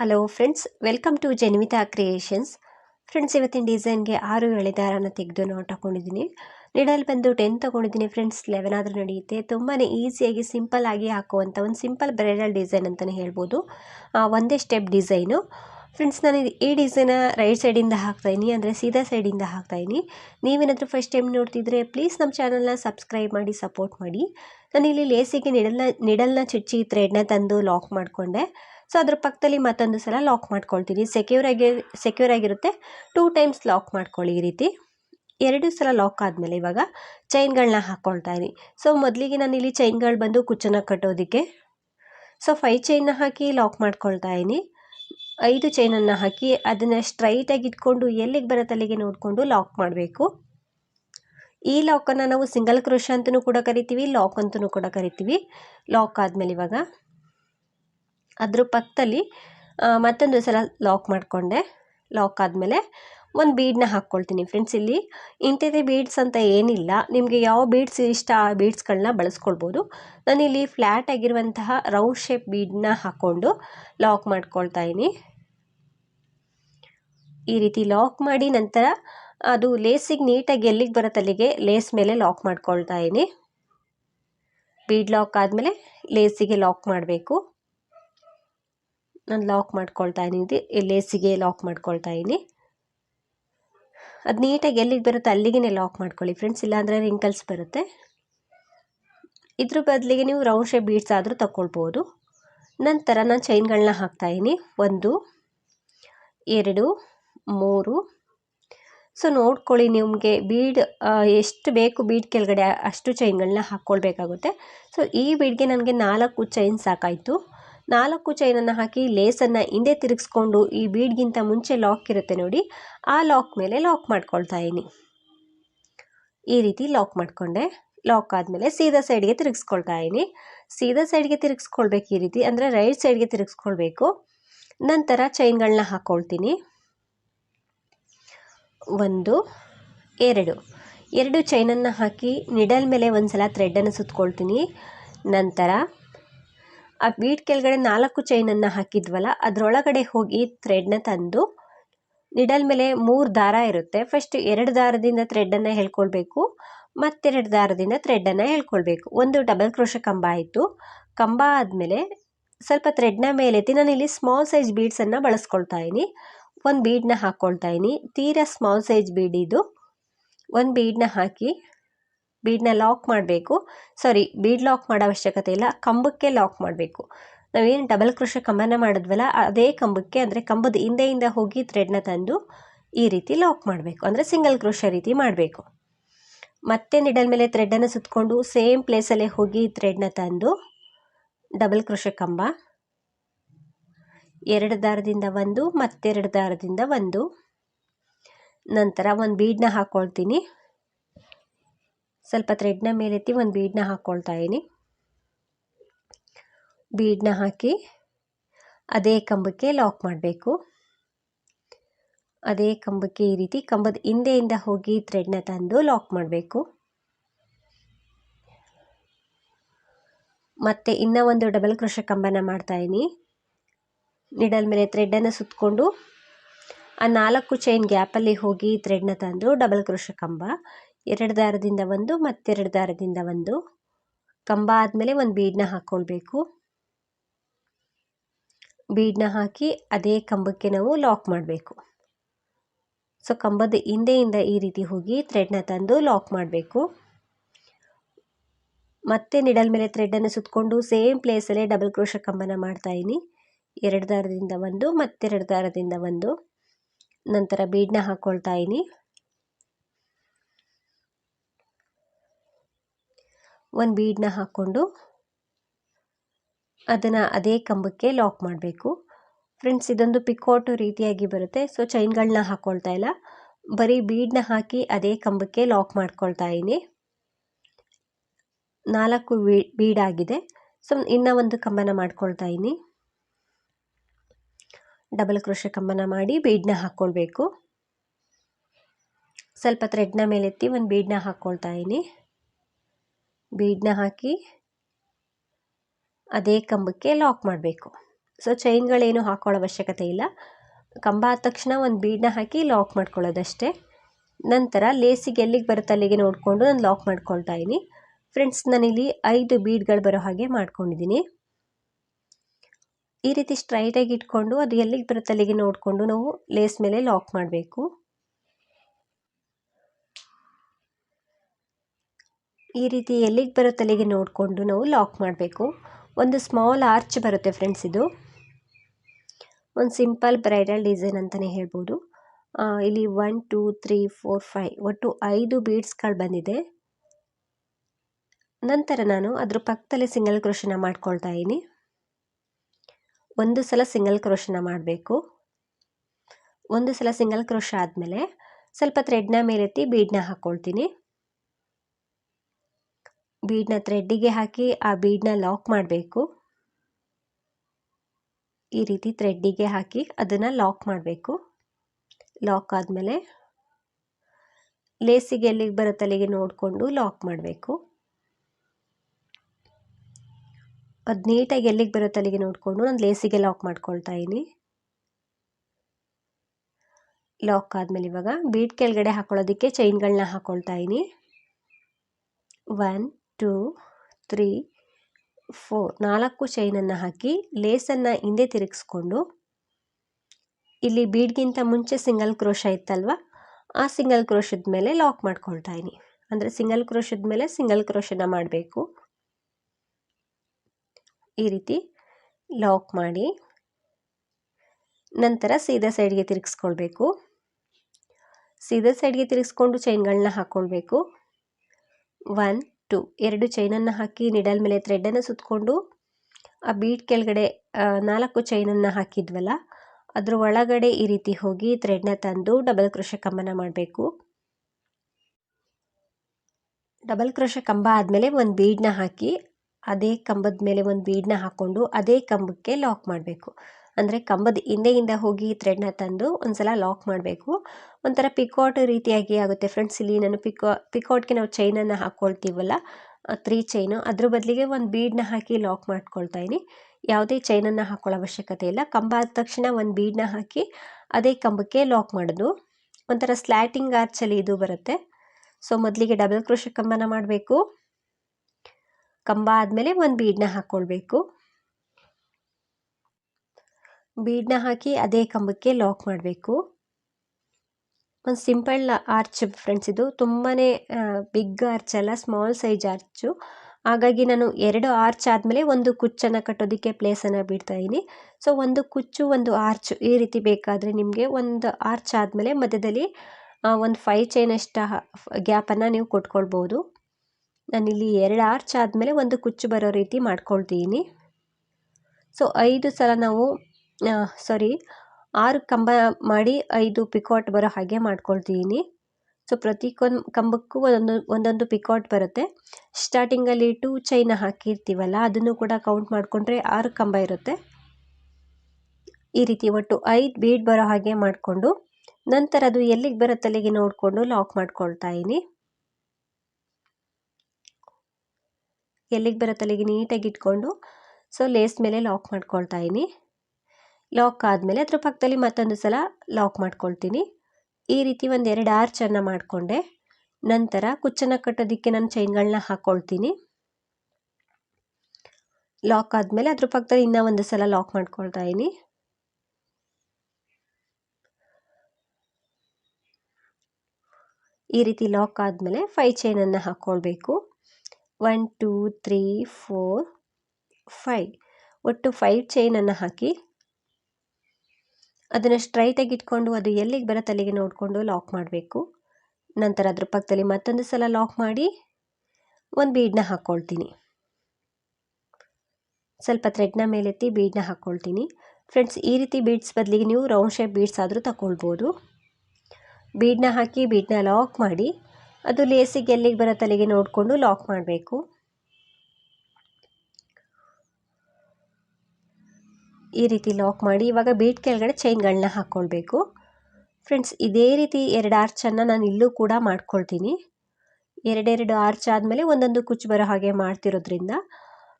Hello friends welcome to Janvita creations friends ಇವತ್ತಿನ ಡಿಸೈನ್ಗೆ ಆರು ಎಳೆ ದಾರನ ತೆಗೆದು ನೋಟ್ ತಗೊಂಡಿದ್ದೀನಿ. ನೀಡಲ್ಲಿ ಬಂದು ಟೆನ್ ತೊಗೊಂಡಿದ್ದೀನಿ ಫ್ರೆಂಡ್ಸ್ ಲೆವೆನ್ ಆದರೂ ನಡೆಯುತ್ತೆ. ತುಂಬಾ ಈಸಿಯಾಗಿ ಸಿಂಪಲ್ ಆಗಿ ಹಾಕುವಂಥ ಒಂದು ಸಿಂಪಲ್ ಬ್ರೈಡಲ್ ಡಿಸೈನ್ ಅಂತಲೇ ಹೇಳ್ಬೋದು. ಒಂದೇ ಸ್ಟೆಪ್ ಡಿಸೈನು ಫ್ರೆಂಡ್ಸ್ ನಾನು ಈ ಡಿಸೈನ ರೈಟ್ ಸೈಡಿಂದ ಹಾಕ್ತಾಯಿನಿ ಅಂದರೆ ಸೀದಾ ಸೈಡಿಂದ ಹಾಕ್ತಾಯಿನಿ ನೀವೇನಾದರೂ ಫಸ್ಟ್ ಟೈಮ್ ನೋಡ್ತಿದ್ರೆ ಪ್ಲೀಸ್ ನಮ್ಮ ಚಾನಲ್ನ ಸಬ್ಸ್ಕ್ರೈಬ್ ಮಾಡಿ ಸಪೋರ್ಟ್ ಮಾಡಿ. ನಾನಿಲ್ಲಿ ಲೇಸಿಗೆ ನಿಡಲ್ನ ನಿಡಲ್ನ ಚುಚ್ಚಿ ಥ್ರೆಡ್ನ ತಂದು ಲಾಕ್ ಮಾಡಿಕೊಂಡೆ. ಸೊ ಅದ್ರ ಪಕ್ಕದಲ್ಲಿ ಮತ್ತೊಂದು ಸಲ ಲಾಕ್ ಮಾಡ್ಕೊಳ್ತೀನಿ ಸೆಕ್ಯೂರ್ ಆಗಿ ಸೆಕ್ಯೂರ್ ಆಗಿರುತ್ತೆ. ಟೂ ಟೈಮ್ಸ್ ಲಾಕ್ ಮಾಡ್ಕೊಳ್ಳಿ ಈ ರೀತಿ. ಎರಡು ಸಲ ಲಾಕ್ ಆದಮೇಲೆ ಇವಾಗ ಚೈನ್ಗಳನ್ನ ಹಾಕ್ಕೊಳ್ತಾ ಇದ್ದೀನಿ ಸೊ ಮೊದಲಿಗೆ ನಾನು ಇಲ್ಲಿ ಚೈನ್ಗಳು ಬಂದು ಕುಚ್ಚನ್ನ ಕಟ್ಟೋದಕ್ಕೆ. ಸೊ ಫೈ ಚೈನ್ನ ಹಾಕಿ ಲಾಕ್ ಮಾಡ್ಕೊಳ್ತಾ ಇದ್ದೀನಿ ಐದು ಚೈನನ್ನು ಹಾಕಿ ಅದನ್ನು ಸ್ಟ್ರೈಟಾಗಿ ಇಟ್ಕೊಂಡು ಎಲ್ಲಿಗೆ ಬರುತ್ತೆ ಅಲ್ಲಿಗೆ ನೋಡಿಕೊಂಡು ಲಾಕ್ ಮಾಡಬೇಕು. ಈ ಲಾಕನ್ನು ನಾವು ಸಿಂಗಲ್ ಕ್ರೋಶ ಅಂತಲೂ ಕೂಡ ಕರಿತೀವಿ ಲಾಕ್ ಅಂತಲೂ ಕೂಡ ಕರಿತೀವಿ. ಲಾಕ್ ಆದಮೇಲೆ ಇವಾಗ ಅದ್ರ ಪಕ್ಕದಲ್ಲಿ ಮತ್ತೊಂದು ಸಲ ಲಾಕ್ ಮಾಡಿಕೊಂಡೆ. ಲಾಕ್ ಆದಮೇಲೆ ಒಂದು ಬೀಡನ್ನ ಹಾಕ್ಕೊಳ್ತೀನಿ ಫ್ರೆಂಡ್ಸ್ ಇಲ್ಲಿ ಇಂಥದ್ದೇ ಬೀಡ್ಸ್ ಅಂತ ಏನಿಲ್ಲ. ನಿಮಗೆ ಯಾವ ಬೀಡ್ಸ್ ಇಷ್ಟ ಆ ಬೀಡ್ಸ್ಗಳನ್ನ ಬಳಸ್ಕೊಳ್ಬೋದು. ನಾನಿಲ್ಲಿ ಫ್ಲ್ಯಾಟ್ ಆಗಿರುವಂತಹ ರೌಂಡ್ ಶೇಪ್ ಬೀಡನ್ನ ಹಾಕ್ಕೊಂಡು ಲಾಕ್ ಮಾಡ್ಕೊಳ್ತಾ ಇದ್ದೀನಿ. ಈ ರೀತಿ ಲಾಕ್ ಮಾಡಿ ನಂತರ ಅದು ಲೇಸಿಗೆ ನೀಟಾಗಿ ಎಲ್ಲಿಗೆ ಬರುತ್ತೆ ಅಲ್ಲಿಗೆ ಲೇಸ್ ಮೇಲೆ ಲಾಕ್ ಮಾಡ್ಕೊಳ್ತಾ ಇದ್ದೀನಿ. ಬೀಡ್ ಲಾಕ್ ಆದಮೇಲೆ ಲೇಸಿಗೆ ಲಾಕ್ ಮಾಡಬೇಕು. ನಾನು ಲಾಕ್ ಮಾಡ್ಕೊಳ್ತಾ ಇದ್ದೀನಿ. ಲೇಸಿಗೆ ಲಾಕ್ ಮಾಡ್ಕೊಳ್ತಾ ಇದ್ದೀನಿ. ಅದು ನೀಟಾಗಿ ಎಲ್ಲಿಗೆ ಬರುತ್ತೆ ಅಲ್ಲಿಗೆ ಲಾಕ್ ಮಾಡ್ಕೊಳ್ಳಿ ಫ್ರೆಂಡ್ಸ್ ಇಲ್ಲಾಂದರೆ ರಿಂಕಲ್ಸ್ ಬರುತ್ತೆ. ಇದ್ರ ಬದಲಿಗೆ ನೀವು ರೌಂಡ್ ಶೇಪ್ ಬೀಡ್ಸ್ ಆದರೂ ತಗೊಳ್ಬೋದು ನಂತರ ನಾನು ಚೈನ್ಗಳನ್ನ ಹಾಕ್ತಾಯಿದ್ದೀನಿ ಒಂದು, ಎರಡು, ಮೂರು. ಸೊ ನೋಡ್ಕೊಳ್ಳಿ ನಿಮಗೆ ಬೀಡ್ ಎಷ್ಟು ಬೇಕು ಬೀಡ್ ಕೆಳಗಡೆ ಅಷ್ಟು ಚೈನ್ಗಳನ್ನ ಹಾಕ್ಕೊಳ್ಬೇಕಾಗುತ್ತೆ. ಸೊ ಈ ಬೀಡ್ಗೆ ನನಗೆ ನಾಲ್ಕು ಚೈನ್ ಸಾಕಾಯಿತು. ನಾಲ್ಕು ಚೈನನ್ನು ಹಾಕಿ ಲೇಸನ್ನು ಹಿಂದೆ ತಿರುಗಿಸ್ಕೊಂಡು ಈ ಬೀಡ್ಗಿಂತ ಮುಂಚೆ ಲಾಕ್ ಇರುತ್ತೆ ನೋಡಿ, ಆ ಲಾಕ್ ಮೇಲೆ ಲಾಕ್ ಮಾಡ್ಕೊಳ್ತಾ ಇದ್ದೀನಿ. ಈ ರೀತಿ ಲಾಕ್ ಮಾಡಿಕೊಂಡೆ. ಲಾಕ್ ಆದಮೇಲೆ ಸೀದಾ ಸೈಡ್ಗೆ ತಿರುಗಿಸ್ಕೊಳ್ತಾ ಇದೀನಿ ಸೀದಾ ಸೈಡ್ಗೆ ತಿರುಗಿಸ್ಕೊಳ್ಬೇಕು ಈ ರೀತಿ, ಅಂದರೆ ರೈಟ್ ಸೈಡ್ಗೆ ತಿರುಗಿಸ್ಕೊಳ್ಬೇಕು. ನಂತರ ಚೈನ್ಗಳನ್ನ ಹಾಕ್ಕೊಳ್ತೀನಿ ಒಂದು, ಎರಡು. ಎರಡು ಚೈನನ್ನು ಹಾಕಿ ನಿಡಲ್ ಮೇಲೆ ಒಂದು ಸಲ ಥ್ರೆಡನ್ನು ಸುತ್ಕೊಳ್ತೀನಿ. ನಂತರ ಆ ಬೀಡ್ ಕೆಳಗಡೆ ನಾಲ್ಕು ಚೈನನ್ನು ಹಾಕಿದ್ವಲ್ಲ, ಅದರೊಳಗಡೆ ಹೋಗಿ ಥ್ರೆಡ್ನ ತಂದು ನಿಡಲ್ ಮೇಲೆ ಮೂರು ದಾರ ಇರುತ್ತೆ. ಫಸ್ಟ್ ಎರಡು ದಾರದಿಂದ ಥ್ರೆಡನ್ನು ಹೇಳ್ಕೊಳ್ಬೇಕು, ಮತ್ತೆರಡು ದಾರದಿಂದ ಥ್ರೆಡನ್ನು ಹೇಳ್ಕೊಳ್ಬೇಕು. ಒಂದು ಡಬಲ್ ಕ್ರೋಶ ಕಂಬ ಆಯಿತು. ಕಂಬ ಆದಮೇಲೆ ಸ್ವಲ್ಪ ಥ್ರೆಡ್ನ ಮೇಲೆತ್ತಿ ನಾನು ಇಲ್ಲಿ ಸ್ಮಾಲ್ ಸೈಜ್ ಬೀಡ್ಸನ್ನು ಬಳಸ್ಕೊಳ್ತಾ ಇದ್ದೀನಿ ಒಂದು ಬೀಡನ್ನ ಹಾಕ್ಕೊಳ್ತಾ ಇದ್ದೀನಿ ತೀರಾ ಸ್ಮಾಲ್ ಸೈಜ್ ಬೀಡ್ ಇದು. ಒಂದು ಬೀಡನ್ನ ಹಾಕಿ ಬೀಡನ್ನ ಲಾಕ್ ಮಾಡಬೇಕು. ಸಾರಿ ಬೀಡ್ ಲಾಕ್ ಮಾಡೋ ಅವಶ್ಯಕತೆ ಇಲ್ಲ. ಕಂಬಕ್ಕೆ ಲಾಕ್ ಮಾಡಬೇಕು. ನಾವೇನು ಡಬಲ್ ಕ್ರೋಶ ಕಂಬನ ಮಾಡಿದ್ವಲ್ಲ, ಅದೇ ಕಂಬಕ್ಕೆ ಅಂದರೆ ಕಂಬದ ಹಿಂದೆಯಿಂದ ಹೋಗಿ ಥ್ರೆಡ್ನ ತಂದು ಈ ರೀತಿ ಲಾಕ್ ಮಾಡಬೇಕು. ಅಂದರೆ ಸಿಂಗಲ್ ಕ್ರೋಶ ರೀತಿ ಮಾಡಬೇಕು. ಮತ್ತೆ ನಿಡಲ್ ಮೇಲೆ ಥ್ರೆಡನ್ನು ಸುತ್ತಕೊಂಡು ಸೇಮ್ ಪ್ಲೇಸಲ್ಲೇ ಹೋಗಿ ಥ್ರೆಡ್ನ ತಂದು ಡಬಲ್ ಕ್ರೋಶ ಕಂಬ. ಎರಡು ದಾರದಿಂದ ಒಂದು, ಮತ್ತೆರಡು ದಾರದಿಂದ ಒಂದು. ನಂತರ ಒಂದು ಬೀಡನ್ನ ಹಾಕ್ಕೊಳ್ತೀನಿ ಸ್ವಲ್ಪ ಥ್ರೆಡ್ನ ಮೇಲೆತ್ತಿ ಒಂದು ಬೀಡನ್ನ ಹಾಕ್ಕೊಳ್ತಾ ಇದ್ದೀನಿ. ಬೀಡನ್ನ ಹಾಕಿ ಅದೇ ಕಂಬಕ್ಕೆ ಲಾಕ್ ಮಾಡಬೇಕು. ಅದೇ ಕಂಬಕ್ಕೆ ಈ ರೀತಿ ಕಂಬದ ಹಿಂದೆಯಿಂದ ಹೋಗಿ ಥ್ರೆಡ್ನ ತಂದು ಲಾಕ್ ಮಾಡಬೇಕು. ಮತ್ತೆ ಇನ್ನೂ ಒಂದು ಡಬಲ್ ಕ್ರೋಶ ಕಂಬನ ಮಾಡ್ತಾಯಿದ್ದೀನಿ ನಿಡಲ್ ಮೇಲೆ ಥ್ರೆಡನ್ನು ಸುತ್ತಕೊಂಡು ಆ ನಾಲ್ಕು ಚೈನ್ ಗ್ಯಾಪಲ್ಲಿ ಹೋಗಿ ಥ್ರೆಡ್ನ ತಂದು ಡಬಲ್ ಕ್ರೋಶ ಕಂಬ. ಎರಡು ದಾರದಿಂದ ಒಂದು, ಮತ್ತೆರಡು ದಾರದಿಂದ ಒಂದು. ಕಂಬ ಆದಮೇಲೆ ಒಂದು ಬೀಡನ್ನ ಹಾಕ್ಕೊಳ್ಬೇಕು ಬೀಡನ್ನ ಹಾಕಿ ಅದೇ ಕಂಬಕ್ಕೆ ನಾವು ಲಾಕ್ ಮಾಡಬೇಕು. ಸೊ, ಕಂಬದ ಹಿಂದೆಯಿಂದ ಈ ರೀತಿ ಹೋಗಿ ಥ್ರೆಡ್ನ ತಂದು ಲಾಕ್ ಮಾಡಬೇಕು. ಮತ್ತೆ ನಿಡಲ್ ಮೇಲೆ ಥ್ರೆಡ್ಡನ್ನು ಸುತ್ತಕೊಂಡು ಸೇಮ್ ಪ್ಲೇಸಲ್ಲೇ ಡಬಲ್ ಕ್ರೋಶ ಕಂಬನ ಮಾಡ್ತಾಯಿನಿ ಎರಡು ದಾರದಿಂದ ಒಂದು, ಮತ್ತೆರಡು ದಾರದಿಂದ ಒಂದು. ನಂತರ ಬೀಡನ್ನ ಹಾಕ್ಕೊಳ್ತಾ ಒಂದು ಬೀಡನ್ನ ಹಾಕ್ಕೊಂಡು ಅದನ್ನು ಅದೇ ಕಂಬಕ್ಕೆ ಲಾಕ್ ಮಾಡಬೇಕು. ಫ್ರೆಂಡ್ಸ್, ಇದೊಂದು ಪಿಕೋಟು ರೀತಿಯಾಗಿ ಬರುತ್ತೆ. ಸೊ ಚೈನ್ಗಳನ್ನ ಹಾಕ್ಕೊಳ್ತಾ ಇಲ್ಲ. ಬರೀ ಬೀಡನ್ನ ಹಾಕಿ ಅದೇ ಕಂಬಕ್ಕೆ ಲಾಕ್ ಮಾಡ್ಕೊಳ್ತಾ ಇದ್ದೀನಿ ನಾಲ್ಕು ಬೀಡ್ ಆಗಿದೆ. ಸೊ, ಇನ್ನೂ ಒಂದು ಕಂಬನ ಮಾಡ್ಕೊಳ್ತಾ ಇದ್ದೀನಿ ಡಬಲ್ ಕ್ರೋಶ ಕಂಬನ ಮಾಡಿ ಬೀಡನ್ನ ಹಾಕ್ಕೊಳ್ಬೇಕು ಸ್ವಲ್ಪ ಥ್ರೆಡ್ನ ಮೇಲೆತ್ತಿ ಒಂದು ಬೀಡನ್ನ ಹಾಕ್ಕೊಳ್ತಾ ಇದ್ದೀನಿ ಬೀಡನ್ನ ಹಾಕಿ ಅದೇ ಕಂಬಕ್ಕೆ ಲಾಕ್ ಮಾಡಬೇಕು. ಸೊ ಚೈನ್ಗಳೇನು ಹಾಕೊಳ್ಳೋ ಅವಶ್ಯಕತೆ ಇಲ್ಲ. ಕಂಬ ಆದ ತಕ್ಷಣ ಒಂದು ಬೀಡನ್ನ ಹಾಕಿ ಲಾಕ್ ಮಾಡ್ಕೊಳ್ಳೋದಷ್ಟೇ. ನಂತರ ಲೇಸಿಗೆ ಎಲ್ಲಿಗೆ ಬರುತ್ತೆ ಅಲ್ಲಿಗೆ ನೋಡಿಕೊಂಡು ನಾನು ಲಾಕ್ ಮಾಡ್ಕೊಳ್ತಾ ಇದ್ದೀನಿ ಫ್ರೆಂಡ್ಸ್ ನಾನಿಲ್ಲಿ ಐದು ಬೀಡ್ಗಳು ಬರೋ ಹಾಗೆ ಮಾಡ್ಕೊಂಡಿದ್ದೀನಿ ಈ ರೀತಿ ಸ್ಟ್ರೈಟಾಗಿ ಇಟ್ಕೊಂಡು ಅದು ಎಲ್ಲಿಗೆ ಬರುತ್ತೆ ಅಲ್ಲಿಗೆ ನೋಡಿಕೊಂಡು ನಾವು ಲೇಸ್ ಮೇಲೆ ಲಾಕ್ ಮಾಡಬೇಕು. ಈ ರೀತಿ ಎಲ್ಲಿಗೆ ಬರುತ್ತೆ ಅಲ್ಲಿಗೆ ನೋಡಿಕೊಂಡು ನಾವು ಲಾಕ್ ಮಾಡಬೇಕು. ಒಂದು ಸ್ಮಾಲ್ ಆರ್ಚ್ ಬರುತ್ತೆ ಫ್ರೆಂಡ್ಸ್ ಇದು. ಒಂದು ಸಿಂಪಲ್ ಬ್ರೈಡಲ್ ಡಿಸೈನ್ ಅಂತಲೇ ಹೇಳ್ಬೋದು. ಇಲ್ಲಿ one, two, three, four, five, ಒಟ್ಟು ಐದು ಬೀಡ್ಸ್ಗಳು ಬಂದಿದೆ. ನಂತರ ನಾನು ಅದ್ರ ಪಕ್ಕದಲ್ಲಿ ಸಿಂಗಲ್ ಕ್ರೋಶನ ಮಾಡ್ಕೊಳ್ತಾ ಇದ್ದೀನಿ. ಒಂದು ಸಲ ಸಿಂಗಲ್ ಕ್ರೋಶನ ಮಾಡಬೇಕು. ಒಂದು ಸಲ ಸಿಂಗಲ್ ಕ್ರೋಶ ಆದಮೇಲೆ ಸ್ವಲ್ಪ ಥ್ರೆಡ್ನ ಮೇಲೆತ್ತಿ ಬೀಡನ್ನ ಹಾಕ್ಕೊಳ್ತೀನಿ ಬೀಡನ್ನ ಥ್ರೆಡ್ಡಿಗೆ ಹಾಕಿ ಆ ಬೀಡನ್ನ ಲಾಕ್ ಮಾಡಬೇಕು. ಈ ರೀತಿ ಥ್ರೆಡ್ಡಿಗೆ ಹಾಕಿ ಅದನ್ನು ಲಾಕ್ ಮಾಡಬೇಕು. ಲಾಕ್ ಆದಮೇಲೆ ಲೇಸಿಗೆ ಎಲ್ಲಿಗೆ ಬರುತ್ತೆ ಅಲ್ಲಿಗೆ ನೋಡಿಕೊಂಡು ಲಾಕ್ ಮಾಡಬೇಕು. ಅದು ನೀಟಾಗಿ ಎಲ್ಲಿಗೆ ಬರುತ್ತೆ ಅಲ್ಲಿಗೆ ನೋಡಿಕೊಂಡು ನಾನು ಲೇಸಿಗೆ ಲಾಕ್ ಮಾಡ್ಕೊಳ್ತಾ ಇದ್ದೀನಿ. ಲಾಕ್ ಆದಮೇಲೆ ಇವಾಗ ಬೀಟ್ ಕೆಳಗಡೆ ಹಾಕೊಳ್ಳೋದಕ್ಕೆ ಚೈನ್ಗಳನ್ನ ಹಾಕ್ಕೊಳ್ತಾ ಇದ್ದೀನಿ. ಒನ್ ಟೂ, ತ್ರೀ, ಫೋರ್ ನಾಲ್ಕು ಚೈನನ್ನು ಹಾಕಿ ಲೇಸನ್ನು ಹಿಂದೆ ತಿರುಗಿಸ್ಕೊಂಡು ಇಲ್ಲಿ ಬೀಡ್ಗಿಂತ ಮುಂಚೆ ಸಿಂಗಲ್ ಕ್ರೋಶ ಇತ್ತಲ್ವ? ಆ ಸಿಂಗಲ್ ಕ್ರೋಶದ ಮೇಲೆ ಲಾಕ್ ಮಾಡ್ಕೊಳ್ತಾ ಇದ್ದೀನಿ ಅಂದರೆ ಸಿಂಗಲ್ ಕ್ರೋಶದ ಮೇಲೆ ಸಿಂಗಲ್ ಕ್ರೋಶನ ಮಾಡಬೇಕು. ಈ ರೀತಿ ಲಾಕ್ ಮಾಡಿ ನಂತರ ಸೀದಾ ಸೈಡ್ಗೆ ತಿರುಗಿಸ್ಕೊಳ್ಬೇಕು. ಸೀದಾ ಸೈಡ್ಗೆ ತಿರುಗಿಸ್ಕೊಂಡು ಚೈನ್ಗಳನ್ನ ಹಾಕ್ಕೊಳ್ಬೇಕು ಒನ್ ಟು ಎರಡು ಚೈನನ್ನು ಹಾಕಿ ನಿಡಲ್ ಮೇಲೆ ಥ್ರೆಡನ್ನು ಸುತ್ತಕೊಂಡು ಆ ಬೀಟ್ ಕೆಳಗಡೆ ನಾಲ್ಕು ಚೈನನ್ನು ಹಾಕಿದ್ವಲ್ಲ, ಅದ್ರ ಒಳಗಡೆ ಈ ರೀತಿ ಹೋಗಿ ಥ್ರೆಡ್ನ ತಂದು ಡಬಲ್ ಕ್ರೋಶ ಕಂಬನ ಮಾಡಬೇಕು. ಡಬಲ್ ಕ್ರೋಶ ಕಂಬ ಆದಮೇಲೆ ಒಂದು ಬೀಡನ್ನ ಹಾಕಿ, ಅದೇ ಕಂಬದ ಮೇಲೆ ಒಂದು ಬೀಡನ್ನ ಹಾಕ್ಕೊಂಡು ಅದೇ ಕಂಬಕ್ಕೆ ಲಾಕ್ ಮಾಡಬೇಕು. ಅಂದರೆ ಕಂಬದ ಹಿಂದೆಯಿಂದ ಹೋಗಿ ಥ್ರೆಡ್ನ ತಂದು ಒಂದು ಸಲ ಲಾಕ್ ಮಾಡಬೇಕು. ಒಂಥರ ಪಿಕಾಟ್ ರೀತಿಯಾಗಿ ಆಗುತ್ತೆ ಫ್ರೆಂಡ್ಸ್ ಇಲ್ಲಿ ನಾನು ಪಿಕಾ ಪಿಕಾಟ್ಗೆ ನಾವು ಚೈನನ್ನು ಹಾಕ್ಕೊಳ್ತೀವಲ್ಲ ತ್ರೀ ಚೈನು ಅದ್ರ ಬದಲಿಗೆ ಒಂದು ಬೀಡನ್ನ ಹಾಕಿ ಲಾಕ್ ಮಾಡ್ಕೊಳ್ತಾ ಇದ್ದೀನಿ ಯಾವುದೇ ಚೈನನ್ನು ಹಾಕ್ಕೊಳ್ಳೋ ಅವಶ್ಯಕತೆ ಇಲ್ಲ. ಕಂಬ ಆದ ತಕ್ಷಣ ಒಂದು ಬೀಡನ್ನ ಹಾಕಿ ಅದೇ ಕಂಬಕ್ಕೆ ಲಾಕ್ ಮಾಡೋದು. ಒಂಥರ ಸ್ಲ್ಯಾಟಿಂಗ್ ಆರ್ಚಲ್ಲಿ ಇದು ಬರುತ್ತೆ. ಸೊ ಮೊದಲಿಗೆ ಡಬಲ್ ಕ್ರೋಶ ಕಂಬನ ಮಾಡಬೇಕು. ಕಂಬ ಆದಮೇಲೆ ಒಂದು ಬೀಡನ್ನ ಹಾಕ್ಕೊಳ್ಬೇಕು ಬೀಡನ್ನ ಹಾಕಿ ಅದೇ ಕಂಬಕ್ಕೆ ಲಾಕ್ ಮಾಡಬೇಕು. ಒಂದು ಸಿಂಪಲ್ ಆರ್ಚ್ ಫ್ರೆಂಡ್ಸ್ ಇದು. ತುಂಬಾ ಬಿಗ್ ಆರ್ಚ್ ಅಲ್ಲ ಸ್ಮಾಲ್ ಸೈಜ್ ಆರ್ಚು ಹಾಗಾಗಿ ನಾನು ಎರಡು ಆರ್ಚ್ ಆದಮೇಲೆ ಒಂದು ಕುಚ್ಚನ್ನು ಕಟ್ಟೋದಕ್ಕೆ ಪ್ಲೇಸನ್ನು ಬಿಡ್ತಾ ಇದ್ದೀನಿ ಸೊ ಒಂದು ಕುಚ್ಚು, ಒಂದು ಆರ್ಚ್ ಈ ರೀತಿ ಬೇಕಾದರೆ ನಿಮಗೆ ಒಂದು ಆರ್ಚ್ ಆದಮೇಲೆ ಮಧ್ಯದಲ್ಲಿ ಒಂದು ಫೈವ್ ಅಷ್ಟು ಗ್ಯಾಪನ್ನು ನೀವು ಕೊಟ್ಕೊಳ್ಬೋದು. ನಾನಿಲ್ಲಿ ಎರಡು ಆರ್ಚ್ ಆದಮೇಲೆ ಒಂದು ಕುಚ್ಚು ಬರೋ ರೀತಿ ಮಾಡ್ಕೊಳ್ತೀನಿ. ಸೊ ಐದು ಸಲ ನಾವು ಸಾರಿ. ಆರು ಕಂಬ ಮಾಡಿ ಐದು ಪಿಕಾಟ್ ಬರೋ ಹಾಗೆ ಮಾಡ್ಕೊಳ್ತೀನಿ. ಸೊ, ಪ್ರತಿ ಕೊನ್ ಕಂಬಕ್ಕೂ ಒಂದೊಂದು ಒಂದೊಂದು ಪಿಕಾಟ್ ಬರುತ್ತೆ. ಸ್ಟಾರ್ಟಿಂಗಲ್ಲಿ ಟೂ ಚೈನ ಹಾಕಿರ್ತೀವಲ್ಲ, ಅದನ್ನು ಕೂಡ ಕೌಂಟ್ ಮಾಡಿಕೊಂಡ್ರೆ ಆರು ಕಂಬ ಇರುತ್ತೆ. ಈ ರೀತಿ ಒಟ್ಟು ಐದು ಬೀಡ್ ಬರೋ ಹಾಗೆ ಮಾಡಿಕೊಂಡು, ನಂತರ ಅದು ಎಲ್ಲಿಗೆ ಬರುತ್ತಲ್ಲಿಗೆ ನೋಡಿಕೊಂಡು ಲಾಕ್ ಮಾಡ್ಕೊಳ್ತಾ ಇದ್ದೀನಿ. ಎಲ್ಲಿಗೆ ಬರುತ್ತಲ್ಲಿಗೆ ನೀಟಾಗಿ ಇಟ್ಕೊಂಡು, ಸೊ, ಲೇಸ್ ಮೇಲೆ ಲಾಕ್ ಮಾಡ್ಕೊಳ್ತಾ ಇದ್ದೀನಿ. ಲಾಕ್ ಆದಮೇಲೆ ಅದ್ರ ಪಕ್ಕದಲ್ಲಿ ಮತ್ತೊಂದು ಸಲ ಲಾಕ್ ಮಾಡ್ಕೊಳ್ತೀನಿ. ಈ ರೀತಿ ಒಂದು ಎರಡು ಆರ್ಚನ್ನು ಮಾಡಿಕೊಂಡೆ. ನಂತರ ಕುಚ್ಚನ್ನು ಕಟ್ಟೋದಕ್ಕೆ ನಾನು ಚೈನ್ಗಳನ್ನ ಹಾಕ್ಕೊಳ್ತೀನಿ ಲಾಕ್ ಆದಮೇಲೆ ಅದ್ರ ಪಕ್ಕದಲ್ಲಿ ಇನ್ನೂ ಒಂದು ಸಲ ಲಾಕ್ ಮಾಡ್ಕೊಳ್ತಾ ಇದ್ದೀನಿ. ಈ ರೀತಿ ಲಾಕ್ ಆದಮೇಲೆ ಫೈವ್ ಚೈನನ್ನು ಹಾಕ್ಕೊಳ್ಬೇಕು one two three four five ಒಟ್ಟು ಫೈವ್ ಚೈನನ್ನು ಹಾಕಿ ಅದನ್ನು ಸ್ಟ್ರೈಟಾಗಿ ಇಟ್ಕೊಂಡು ಅದು ಎಲ್ಲಿಗೆ ಬರೋ ತಲೆಗೆ ನೋಡಿಕೊಂಡು ಲಾಕ್ ಮಾಡಬೇಕು. ನಂತರ ಅದ್ರ ಪಕ್ಕದಲ್ಲಿ ಮತ್ತೊಂದು ಸಲ ಲಾಕ್ ಮಾಡಿ ಒಂದು ಬೀಡನ್ನ ಹಾಕ್ಕೊಳ್ತೀನಿ ಸ್ವಲ್ಪ ಥ್ರೆಡ್ನ ಮೇಲೆತ್ತಿ ಬೀಡನ್ನ ಹಾಕ್ಕೊಳ್ತೀನಿ ಫ್ರೆಂಡ್ಸ್ ಈ ರೀತಿ ಬೀಡ್ಸ್ ಬದಲಿಗೆ ನೀವು ರೌಂಡ್ ಶೇಪ್ ಬೀಡ್ಸ್ ಆದರೂ ತಗೊಳ್ಬೋದು ಬೀಡನ್ನ ಹಾಕಿ ಬೀಡನ್ನ ಲಾಕ್ ಮಾಡಿ ಅದು ಲೇಸಿಗೆ ಎಲ್ಲಿಗೆ ಬರೋ ತಲೆಗೆ ನೋಡಿಕೊಂಡು ಲಾಕ್ ಮಾಡಬೇಕು. ಈ ರೀತಿ ಲಾಕ್ ಮಾಡಿ ಇವಾಗ ಬೀಟ್ ಕೆಳಗಡೆ ಚೈನ್ಗಳನ್ನ ಹಾಕ್ಕೊಳ್ಬೇಕು ಫ್ರೆಂಡ್ಸ್ ಇದೇ ರೀತಿ ಎರಡು ಆರ್ಚನ್ನು ನಾನು ಇಲ್ಲೂ ಕೂಡ ಮಾಡ್ಕೊಳ್ತೀನಿ. ಎರಡೆರಡು ಆರ್ಚ್ ಆದಮೇಲೆ ಒಂದೊಂದು ಕುಚ್ಚು ಬರೋ ಹಾಗೆ ಮಾಡ್ತಿರೋದ್ರಿಂದ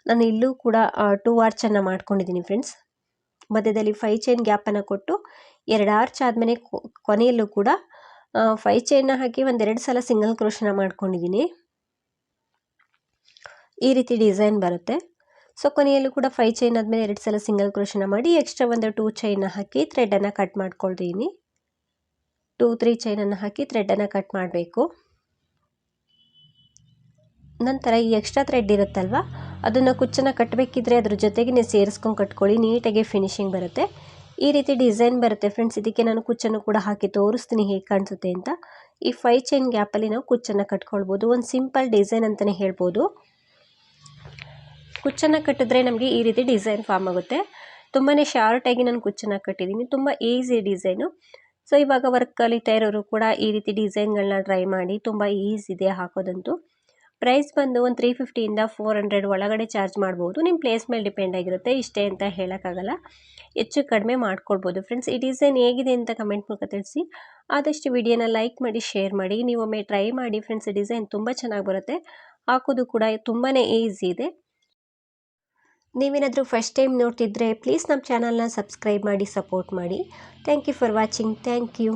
ನಾನು ಇಲ್ಲೂ ಕೂಡ ಟೂ ಆರ್ಚನ್ನು ಮಾಡ್ಕೊಂಡಿದ್ದೀನಿ ಫ್ರೆಂಡ್ಸ್ ಮಧ್ಯದಲ್ಲಿ ಫೈ ಚೈನ್ ಗ್ಯಾಪನ್ನು ಕೊಟ್ಟು ಎರಡು ಆರ್ಚ್ ಆದಮೇಲೆ ಕೊನೆಯಲ್ಲೂ ಕೂಡ ಫೈವ್ ಚೈನ್ನ ಹಾಕಿ ಒಂದೆರಡು ಸಲ ಸಿಂಗಲ್ ಕ್ರೋಶನ ಮಾಡ್ಕೊಂಡಿದ್ದೀನಿ. ಈ ರೀತಿ ಡಿಸೈನ್ ಬರುತ್ತೆ. ಸೊ ಕೊನೆಯಲ್ಲೂ ಕೂಡ ಫೈವ್ ಚೈನ್ ಆದಮೇಲೆ ಎರಡು ಸಲ ಸಿಂಗಲ್ ಕ್ರೋಶನ ಮಾಡಿ ಎಕ್ಸ್ಟ್ರಾ ಒಂದು ಟೂ ಚೈನ್ನ ಹಾಕಿ ಥ್ರೆಡನ್ನು ಕಟ್ ಮಾಡ್ಕೊಳ್ತೀನಿ. ಟೂ ತ್ರೀ ಚೈನನ್ನು ಹಾಕಿ ಥ್ರೆಡನ್ನು ಕಟ್ ಮಾಡಬೇಕು. ನಂತರ ಈ ಎಕ್ಸ್ಟ್ರಾ ಥ್ರೆಡ್ ಇರುತ್ತಲ್ವ, ಅದನ್ನು ಕುಚ್ಚನ್ನು ಕಟ್ಟಬೇಕಿದ್ರೆ ಅದ್ರ ಜೊತೆಗೇ ಸೇರಿಸ್ಕೊಂಡು ಕಟ್ಕೊಳ್ಳಿ, ನೀಟಾಗಿ ಫಿನಿಶಿಂಗ್ ಬರುತ್ತೆ. ಈ ರೀತಿ ಡಿಸೈನ್ ಬರುತ್ತೆ ಫ್ರೆಂಡ್ಸ್ ಇದಕ್ಕೆ ನಾನು ಕುಚ್ಚನ್ನು ಕೂಡ ಹಾಕಿ ತೋರಿಸ್ತೀನಿ ಹೇಗೆ ಕಾಣಿಸುತ್ತೆ ಅಂತ. ಈ ಫೈ ಚೈನ್ ಗ್ಯಾಪಲ್ಲಿ ನಾವು ಕುಚ್ಚನ್ನು ಕಟ್ಕೊಳ್ಬೋದು. ಒಂದು ಸಿಂಪಲ್ ಡಿಸೈನ್ ಅಂತಲೇ ಹೇಳ್ಬೋದು. ಕುಚ್ಚನ್ನು ಕಟ್ಟಿದ್ರೆ ನಮಗೆ ಈ ರೀತಿ ಡಿಸೈನ್ ಫಾರ್ಮ್ ಆಗುತ್ತೆ. ತುಂಬಾ ಶಾರ್ಟಾಗಿ ನಾನು ಕುಚ್ಚನ್ನು ಕಟ್ಟಿದ್ದೀನಿ. ತುಂಬ ಈಸಿ ಡಿಸೈನು. ಸೊ, ಇವಾಗ ವರ್ಕ್ ಕಲಿತಾ ಇರೋರು ಕೂಡ ಈ ರೀತಿ ಡಿಸೈನ್ಗಳನ್ನ ಟ್ರೈ ಮಾಡಿ ತುಂಬ ಈಸಿ ಇದೆ ಹಾಕೋದಂತೂ. ಪ್ರೈಸ್ ಬಂದು ಒಂದು ತ್ರೀ ಫಿಫ್ಟಿಯಿಂದ ಫೋರ್ ಹಂಡ್ರೆಡ್ ಒಳಗಡೆ ಚಾರ್ಜ್ ಮಾಡ್ಬೋದು. ನಿಮ್ಮ ಪ್ಲೇಸ್ ಮೇಲೆ ಡಿಪೆಂಡ್ ಆಗಿರುತ್ತೆ. ಇಷ್ಟೇ ಅಂತ ಹೇಳೋಕ್ಕಾಗಲ್ಲ. ಹೆಚ್ಚು ಕಡಿಮೆ ಮಾಡ್ಕೊಳ್ಬೋದು. ಫ್ರೆಂಡ್ಸ್, ಈ ಡಿಸೈನ್ ಹೇಗಿದೆ ಅಂತ ಕಮೆಂಟ್ ಮೂಲಕ ತಿಳಿಸಿ. ಆದಷ್ಟು ವಿಡಿಯೋನ ಲೈಕ್ ಮಾಡಿ, ಶೇರ್ ಮಾಡಿ. ನೀವೊಮ್ಮೆ ಟ್ರೈ ಮಾಡಿ. ಫ್ರೆಂಡ್ಸ್ ಡಿಸೈನ್ ತುಂಬ ಚೆನ್ನಾಗಿ ಬರುತ್ತೆ. ಹಾಕೋದು ಕೂಡ ತುಂಬಾ ಈಸಿ ಇದೆ. ನೀವೇನಾದರೂ ಫಸ್ಟ್ ಟೈಮ್ ನೋಡ್ತಿದ್ರೆ ಪ್ಲೀಸ್ ನಮ್ಮ ಚಾನಲ್ನ ಸಬ್ಸ್ಕ್ರೈಬ್ ಮಾಡಿ ಸಪೋರ್ಟ್ ಮಾಡಿ. Thank you for watching thank you